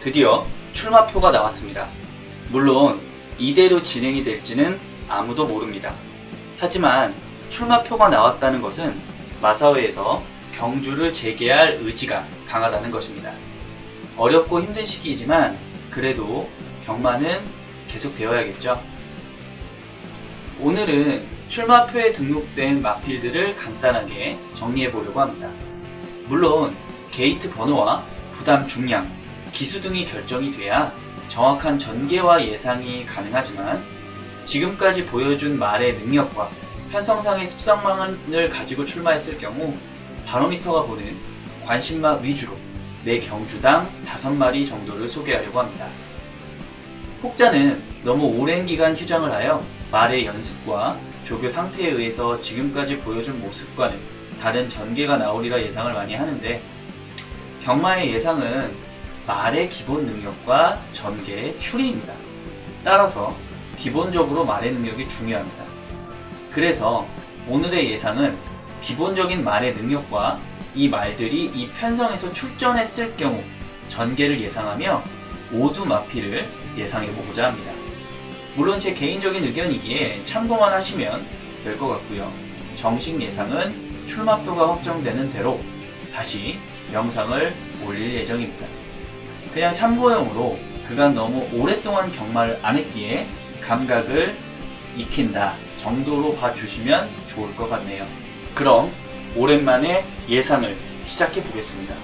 드디어 출마표가 나왔습니다. 물론 이대로 진행이 될지는 아무도 모릅니다. 하지만 출마표가 나왔다는 것은 마사회에서 경주를 재개할 의지가 강하다는 것입니다. 어렵고 힘든 시기이지만 그래도 경마는 계속되어야겠죠. 오늘은 출마표에 등록된 마필들을 간단하게 정리해 보려고 합니다. 물론 게이트 번호와 부담 중량, 기수 등이 결정이 돼야 정확한 전개와 예상이 가능하지만 지금까지 보여준 말의 능력과 편성상의 습성망을 가지고 출마했을 경우 바로미터가 보는 관심마 위주로 매 경주당 5마리 정도를 소개하려고 합니다. 혹자는 너무 오랜 기간 휴장을 하여 말의 연습과 조교 상태에 의해서 지금까지 보여준 모습과는 다른 전개가 나오리라 예상을 많이 하는데 경마의 예상은 말의 기본 능력과 전개의 추리입니다. 따라서 기본적으로 말의 능력이 중요합니다. 그래서 오늘의 예상은 기본적인 말의 능력과 이 말들이 이 편성에서 출전했을 경우 전개를 예상하며 모두 마피를 예상해 보고자 합니다. 물론 제 개인적인 의견이기에 참고만 하시면 될 것 같고요. 정식 예상은 출마표가 확정되는 대로 다시 영상을 올릴 예정입니다. 그냥 참고용으로 그간 너무 오랫동안 경마를 안 했기에 감각을 익힌다 정도로 봐주시면 좋을 것 같네요. 그럼 오랜만에 예상을 시작해 보겠습니다.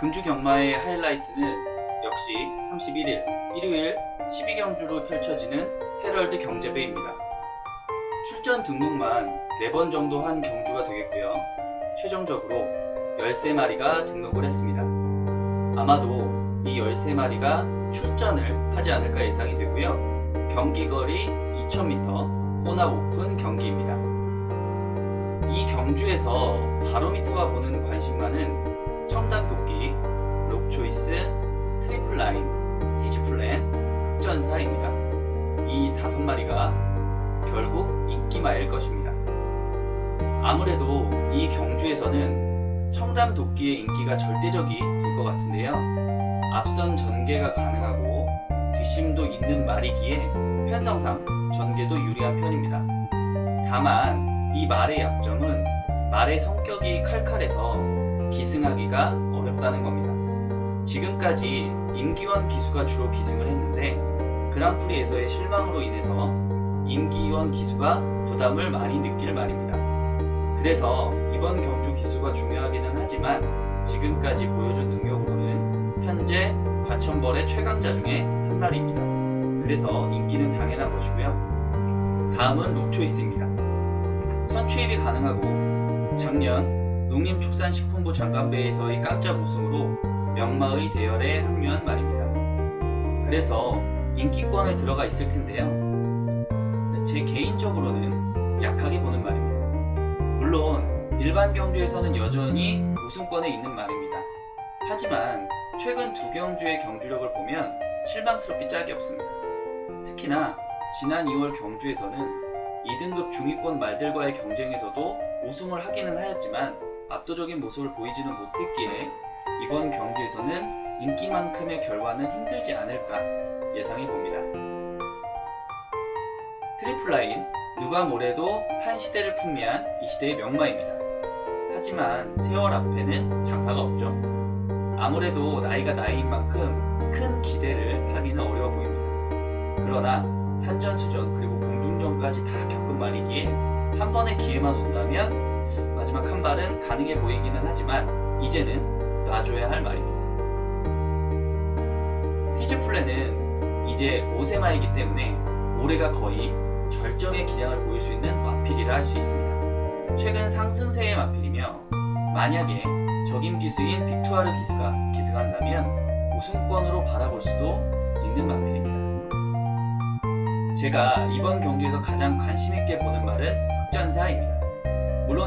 금주 경마의 하이라이트는 역시 31일 일요일 12경주로 펼쳐지는 헤럴드 경제배입니다. 출전 등록만 4번 정도 한 경주가 되겠고요. 최종적으로 13마리가 등록을 했습니다. 아마도 이 13마리가 출전을 하지 않을까 예상이 되고요. 경기거리 2000m 혼합 오픈 경기입니다. 이 경주에서 바로미터가 보는 관심만은 첨단 도끼, 록초이스, 트리플 라인, 티지 플랜, 흑전사입니다. 이 다섯 마리가 결국 인기마일 것입니다. 아무래도 이 경주에서는 청담 도끼의 인기가 절대적이 될 것 같은데요. 앞선 전개가 가능하고 뒷심도 있는 말이기에 편성상 전개도 유리한 편입니다. 다만 이 말의 약점은 말의 성격이 칼칼해서 기승하기가 어렵다는 겁니다. 지금까지 임기원 기수가 주로 기승을 했는데 그랑프리에서의 실망으로 인해서 임기원 기수가 부담을 많이 느낄 말입니다. 그래서 이번 경주 기수가 중요하기는 하지만 지금까지 보여준 능력으로는 현재 과천벌의 최강자 중에 한 마리입니다. 그래서 인기는 당연한 것이고요. 다음은 록초이스입니다. 선취입이 가능하고 작년 농림축산식품부 장관배에서의 깜짝 우승으로 명마의 대열에 합류한 말입니다. 그래서 인기권에 들어가 있을 텐데요. 제 개인적으로는 약하게 보는 말입니다. 물론 일반 경주에서는 여전히 우승권에 있는 말입니다. 하지만 최근 두 경주의 경주력을 보면 실망스럽게 짝이 없습니다. 특히나 지난 2월 경주에서는 2등급 중위권 말들과의 경쟁에서도 우승을 하기는 하였지만 압도적인 모습을 보이지는 못했기에 이번 경주에서는 인기만큼의 결과는 힘들지 않을까 예상해 봅니다. 트리플 라인 누가 뭐래도 한 시대를 풍미한 이 시대의 명마입니다. 하지만 세월 앞에는 장사가 없죠. 아무래도 나이가 나이인 만큼 큰 기대를 하기는 어려워 보입니다. 그러나 산전수전 그리고 공중전까지 다 겪은 말이기에 한 번의 기회만 온다면 마지막 한 발은 가능해 보이기는 하지만 이제는 놔줘야 할 말입니다. 티즈플레는 이제 5세마이기 때문에 올해가 거의 절정의 기량을 보일 수 있는 마필이라 할 수 있습니다. 최근 상승세의 마필이며 만약에 적임 기수인 빅투아르 기수가 기승한다면 우승권으로 바라볼 수도 있는 마필입니다. 제가 이번 경기에서 가장 관심 있게 보는 말은 흑전사입니다.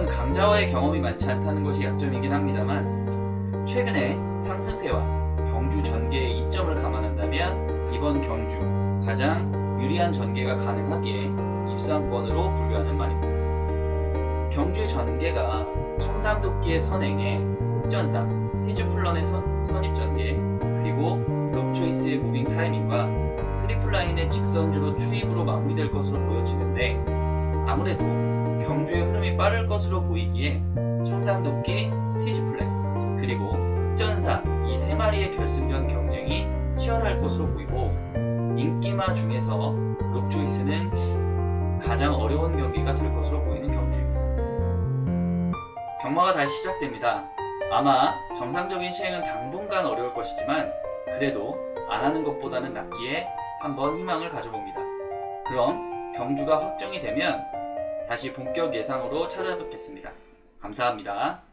물론 강자와의 경험이 많지 않다는 것이 약점이긴 합니다만 최근에 상승세와 경주 전개의 이점을 감안한다면 이번 경주 가장 유리한 전개가 가능하기에 입상권으로 분류하는 말입니다. 경주의 전개가 청담도끼의 선행에 흑전사, 티즈플런의 선, 선입 전개, 그리고 럽초이스의 무빙 타이밍과 트리플라인의 직선주로 추입으로 마무리될 것으로 보여지는데 아무래도 경주의 흐름이 빠를 것으로 보이기에 청담 도끼, 티즈플랜, 그리고 흑전사 이 세 마리의 결승전 경쟁이 치열할 것으로 보이고 인기마 중에서 록조이스는 가장 어려운 경기가 될 것으로 보이는 경주입니다. 경마가 다시 시작됩니다. 아마 정상적인 시행은 당분간 어려울 것이지만 그래도 안 하는 것보다는 낫기에 한번 희망을 가져봅니다. 그럼 경주가 확정이 되면 다시 본격 예상으로 찾아뵙겠습니다. 감사합니다.